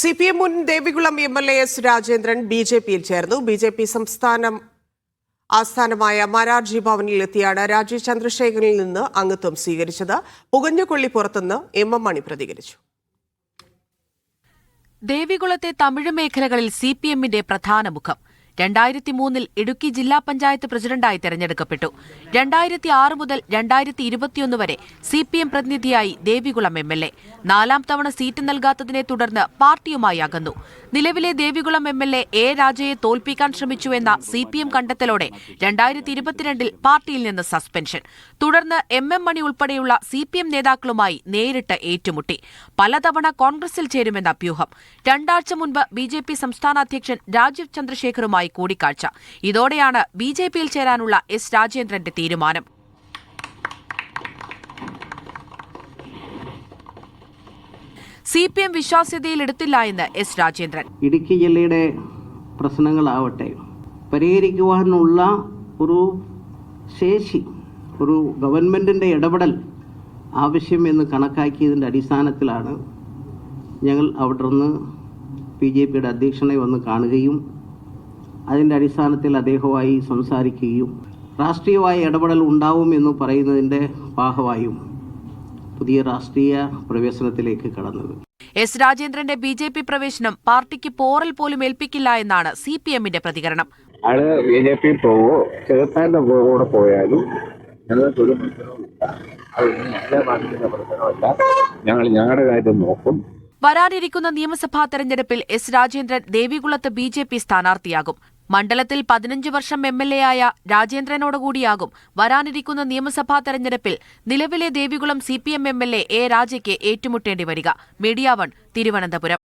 C P M മുൻ Devikulam M L A S Rajendran B J പിയിൽ ചേർന്നു. B J P സംസ്ഥാനം ആസ്ഥാനമായ മരാർജി ഭവനിൽ എത്തിയാണ് രാജീവ് ചന്ദ്രശേഖരനിൽ നിന്ന് അംഗത്വം സ്വീകരിച്ചത്. പുകഞ്ഞുകൊള്ളി പുറത്തുനിന്ന് എം എം മണി പ്രതികരിച്ചു. ദേവികുളത്തെ തമിഴ് മേഖലകളിൽ സി പി എമ്മിന്റെ പ്രധാന മുഖം. രണ്ടായിരത്തി മൂന്നിൽ ഇടുക്കി ജില്ലാ പഞ്ചായത്ത് പ്രസിഡന്റായി തെരഞ്ഞെടുക്കപ്പെട്ടു. രണ്ടായിരത്തി ആറ് മുതൽ രണ്ടായിരത്തി ഇരുപത്തിയൊന്ന് വരെ സി പി എം പ്രതിനിധിയായി ദേവികുളം എം എൽ എ. നാലാം തവണ സീറ്റ് നൽകാത്തതിനെ തുടർന്ന് പാർട്ടിയുമായി അകന്നു. നിലവിലെ Devikulam M L A A രാജയെ തോൽപ്പിക്കാൻ ശ്രമിച്ചുവെന്ന സി പി എം കണ്ടെത്തലോടെ രണ്ടായിരത്തി ഇരുപത്തിരണ്ടിൽ പാർട്ടിയിൽ നിന്ന് സസ്പെൻഷൻ. തുടർന്ന് എം എം മണി ഉൾപ്പെടെയുള്ള സി പി എം നേതാക്കളുമായി നേരിട്ട് ഏറ്റുമുട്ടി. പലതവണ കോൺഗ്രസിൽ ചേരുമെന്ന അഭ്യൂഹം. രണ്ടാഴ്ച മുൻപ് ബി ജെ പി സംസ്ഥാന അധ്യക്ഷൻ രാജീവ് ചന്ദ്രശേഖറുമായി കൂടിക്കാഴ്ച. ഇതോടെയാണ് ബി ജെ പിയിൽ ചേരാനുള്ള എസ് രാജേന്ദ്രന്റെ തീരുമാനം. സി പി എം വിശ്വാസ്യതയിൽ എടുത്തില്ല എന്ന് എസ് രാജേന്ദ്രൻ. ഇടുക്കി ജില്ലയുടെ പ്രശ്നങ്ങളാവട്ടെ പരിഹരിക്കുവാനുള്ള ഒരു ശേഷി ഒരു ഗവൺമെന്റിന്റെ ഇടപെടൽ ആവശ്യം എന്ന് കണക്കാക്കിയതിന്റെ അടിസ്ഥാനത്തിലാണ് ഞങ്ങൾ അവിടെ നിന്ന് ബി ജെ പിയുടെ അധ്യക്ഷനെ വന്ന് കാണുകയും അതിന്റെ അടിസ്ഥാനത്തിൽ അദ്ദേഹവുമായി സംസാരിക്കുകയും രാഷ്ട്രീയമായ ഇടപെടൽ ഉണ്ടാവും എന്ന് പറയുന്നതിന്റെ ഭാഗമായും പുതിയ രാഷ്ട്രീയ പ്രവേശനത്തിലേക്ക് കടന്നത്. എസ് രാജേന്ദ്രന്റെ ബി ജെ പി പ്രവേശനം പാർട്ടിക്ക് പോറൽ പോലും ഏൽപ്പിക്കില്ല എന്നാണ് സി പി എമ്മിന്റെ പ്രതികരണം. അയാൾ ബി ജെ പി പോവോ ചെറുത്താന്റെ കൂടെ പോയാലും പ്രശ്നവുമില്ല ഞങ്ങളെ ബാധിക്കുന്ന ഞങ്ങൾ ഞങ്ങളുടെ കാര്യം നോക്കും. വരാനിരിക്കുന്ന നിയമസഭാ തെരഞ്ഞെടുപ്പിൽ എസ് രാജേന്ദ്രൻ ദേവികുളത്ത് ബി ജെ പി സ്ഥാനാർത്ഥിയാകും. മണ്ഡലത്തിൽ പതിനഞ്ച് വർഷം എം എൽ എ ആയ രാജേന്ദ്രനോടുകൂടിയാകും വരാനിരിക്കുന്ന നിയമസഭാ തെരഞ്ഞെടുപ്പിൽ നിലവിലെ Devikulam C P M M L A A രാജയ്ക്ക് ഏറ്റുമുട്ടേണ്ടി വരിക. Media One Thiruvananthapuram.